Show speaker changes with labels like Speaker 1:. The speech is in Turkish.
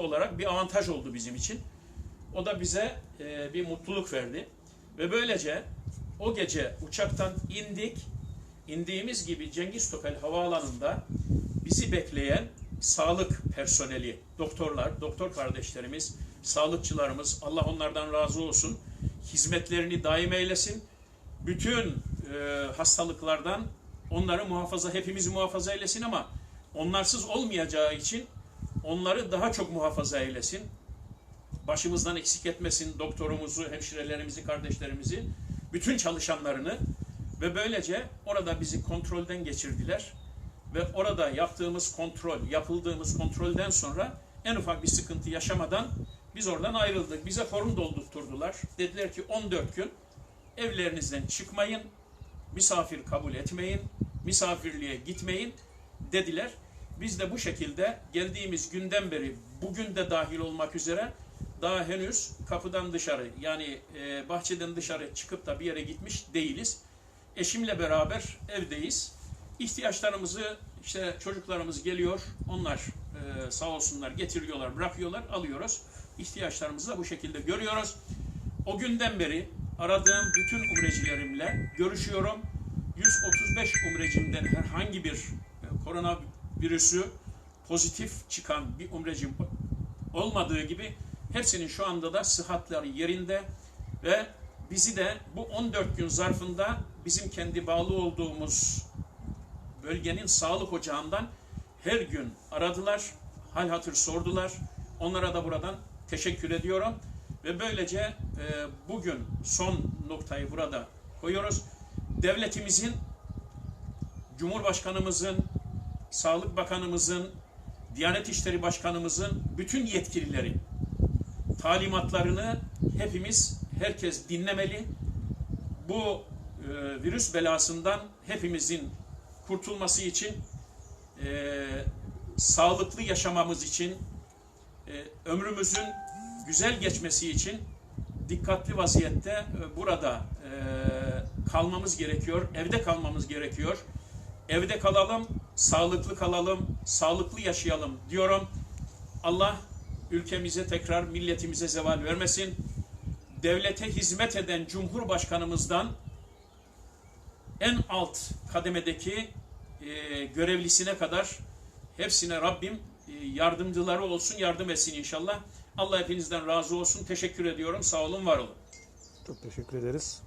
Speaker 1: olarak bir avantaj oldu bizim için. O da bize e, bir mutluluk verdi. Ve böylece o gece uçaktan indik. İndiğimiz gibi Cengiz Topel Havaalanı'nda bizi bekleyen sağlık personeli, doktorlar, doktor kardeşlerimiz, sağlıkçılarımız, Allah onlardan razı olsun, hizmetlerini daim eylesin. Bütün e, hastalıklardan onları muhafaza, hepimizi muhafaza eylesin ama onlarsız olmayacağı için onları daha çok muhafaza eylesin. Başımızdan eksik etmesin doktorumuzu, hemşirelerimizi, kardeşlerimizi, bütün çalışanlarını ve böylece orada bizi kontrolden geçirdiler. Ve orada yaptığımız kontrol, yapıldığımız kontrolden sonra en ufak bir sıkıntı yaşamadan biz oradan ayrıldık. Bize form doldurtturdular. Dediler ki 14 gün evlerinizden çıkmayın, misafir kabul etmeyin, misafirliğe gitmeyin dediler. Biz de bu şekilde geldiğimiz günden beri bugün de dahil olmak üzere daha henüz kapıdan dışarı yani e, bahçeden dışarı çıkıp da bir yere gitmiş değiliz. Eşimle beraber evdeyiz. İhtiyaçlarımızı işte çocuklarımız geliyor. Onlar e, sağ olsunlar getiriyorlar, bırakıyorlar, alıyoruz. İhtiyaçlarımızı da bu şekilde görüyoruz. O günden beri aradığım bütün umrecilerimle görüşüyorum. 135 umrecimden herhangi bir e, koronavirüsü pozitif çıkan bir umrecim olmadığı gibi hepsinin şu anda da sıhhatleri yerinde ve bizi de bu 14 gün zarfında bizim kendi bağlı olduğumuz bölgenin sağlık ocağından her gün aradılar, hal hatır sordular. Onlara da buradan teşekkür ediyorum. Ve böylece e, bugün son noktayı burada koyuyoruz. Devletimizin, Cumhurbaşkanımızın, Sağlık Bakanımızın, Diyanet İşleri Başkanımızın bütün yetkilileri talimatlarını hepimiz, herkes dinlemeli. Bu e, virüs belasından hepimizin kurtulması için, e, sağlıklı yaşamamız için, e, ömrümüzün güzel geçmesi için dikkatli vaziyette e, burada e, kalmamız gerekiyor, evde kalmamız gerekiyor. Evde kalalım, sağlıklı kalalım, sağlıklı yaşayalım diyorum. Allah ülkemize tekrar milletimize zeval vermesin. Devlete hizmet eden Cumhurbaşkanımızdan en alt kademedeki e, görevlisine kadar hepsine Rabbim e, yardımcıları olsun, yardım etsin inşallah. Allah hepinizden razı olsun. Teşekkür ediyorum. Sağ olun, var olun.
Speaker 2: Çok teşekkür ederiz.